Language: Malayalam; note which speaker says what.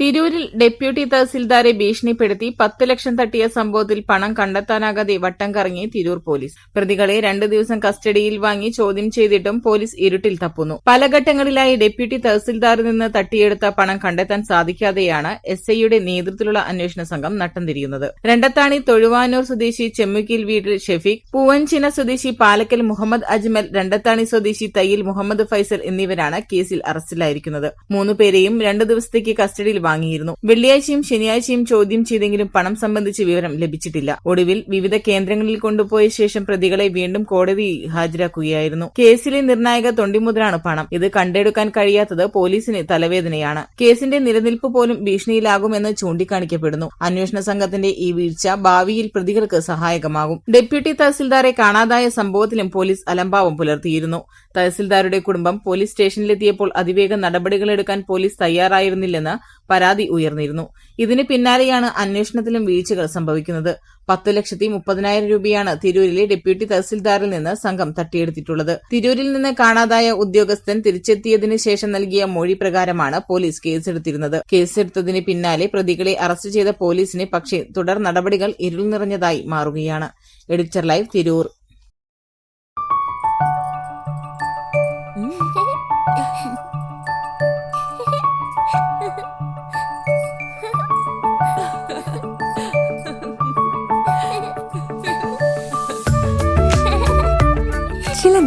Speaker 1: തിരൂരിൽ ഡെപ്യൂട്ടി തഹസിൽദാരെ ഭീഷണിപ്പെടുത്തി പത്ത് ലക്ഷം തട്ടിയ സംഭവത്തിൽ പണം കണ്ടെത്താനാകാതെ വട്ടം കറങ്ങി തിരൂർ പോലീസ്. പ്രതികളെ രണ്ടു ദിവസം കസ്റ്റഡിയിൽ വാങ്ങി ചോദ്യം ചെയ്തിട്ടും പോലീസ് ഇരുട്ടിൽ തപ്പുന്നു. പല ഘട്ടങ്ങളിലായി ഡെപ്യൂട്ടി തഹസിൽദാറിൽ നിന്ന് തട്ടിയെടുത്ത പണം കണ്ടെത്താൻ സാധിക്കാതെയാണ് എസ് ഐയുടെ നേതൃത്വത്തിലുള്ള അന്വേഷണ സംഘം നട്ടം തിരിയുന്നത്. രണ്ടത്താണി തൊഴുവാനൂർ സ്വദേശി ചെമ്മുക്കിൽ വീട്ടിൽ ഷെഫീഖ് പൂവൻചിന സ്വദേശി പാലക്കൽ മുഹമ്മദ് അജ്മൽ രണ്ടത്താണി സ്വദേശി തയ്യിൽ മുഹമ്മദ് ഫൈസൽ എന്നിവരാണ് കേസിൽ അറസ്റ്റിലായിരിക്കുന്നത്. മൂന്നുപേരെയും രണ്ടു ദിവസത്തേക്ക് കസ്റ്റഡിയിൽ വാങ്ങിയിരുന്നു. വെള്ളിയാഴ്ചയും ശനിയാഴ്ചയും ചോദ്യം ചെയ്തെങ്കിലും പണം സംബന്ധിച്ച് വിവരം ലഭിച്ചിട്ടില്ല. ഒടുവിൽ വിവിധ കേന്ദ്രങ്ങളിൽ കൊണ്ടുപോയ ശേഷം പ്രതികളെ വീണ്ടും കോടതി ഹാജരാക്കുകയായിരുന്നു. കേസിലെ നിർണായക തൊണ്ടിമുതലാണ് പണം. ഇത് കണ്ടെടുക്കാൻ കഴിയാത്തത് പോലീസിന് തലവേദനയാണ്. കേസിന്റെ നിലനിൽപ്പ് പോലും ഭീഷണിയിലാകുമെന്ന് ചൂണ്ടിക്കാണിക്കപ്പെടുന്നു. അന്വേഷണ സംഘത്തിന്റെ ഈ വീഴ്ച ഭാവിയിൽ പ്രതികൾക്ക് സഹായകമാകും. ഡെപ്യൂട്ടി തഹസിൽദാരെ കാണാതായ സംഭവത്തിലും പോലീസ് അലംഭാവം പുലർത്തിയിരുന്നു. തഹസിൽദാരുടെ കുടുംബം പോലീസ് സ്റ്റേഷനിലെത്തിയപ്പോൾ അതിവേഗം നടപടികളെടുക്കാൻ പോലീസ് തയ്യാറായിരുന്നില്ലെന്ന് പരാതി ഉയർന്നിരുന്നു. ഇതിന് പിന്നാലെയാണ് അന്വേഷണത്തിലും വീഴ്ചകൾ സംഭവിക്കുന്നത്. പത്ത് ലക്ഷത്തി മുപ്പതിനായിരം രൂപയാണ് തിരൂരിലെ ഡെപ്യൂട്ടി തഹസിൽദാറിൽ നിന്ന് സംഘം തട്ടിയെടുത്തിട്ടുള്ളത്. തിരൂരിൽ നിന്ന് കാണാതായ ഉദ്യോഗസ്ഥൻ തിരിച്ചെത്തിയതിനു ശേഷം നൽകിയ മൊഴി പ്രകാരമാണ് പോലീസ് കേസെടുത്തിരുന്നത്. കേസെടുത്തതിന് പിന്നാലെ പ്രതികളെ അറസ്റ്റ് ചെയ്ത പോലീസിന് പക്ഷേ തുടർ നടപടികൾ ഇരുൾ നിറഞ്ഞതായി മാറുകയാണ്. Editor live Tirur.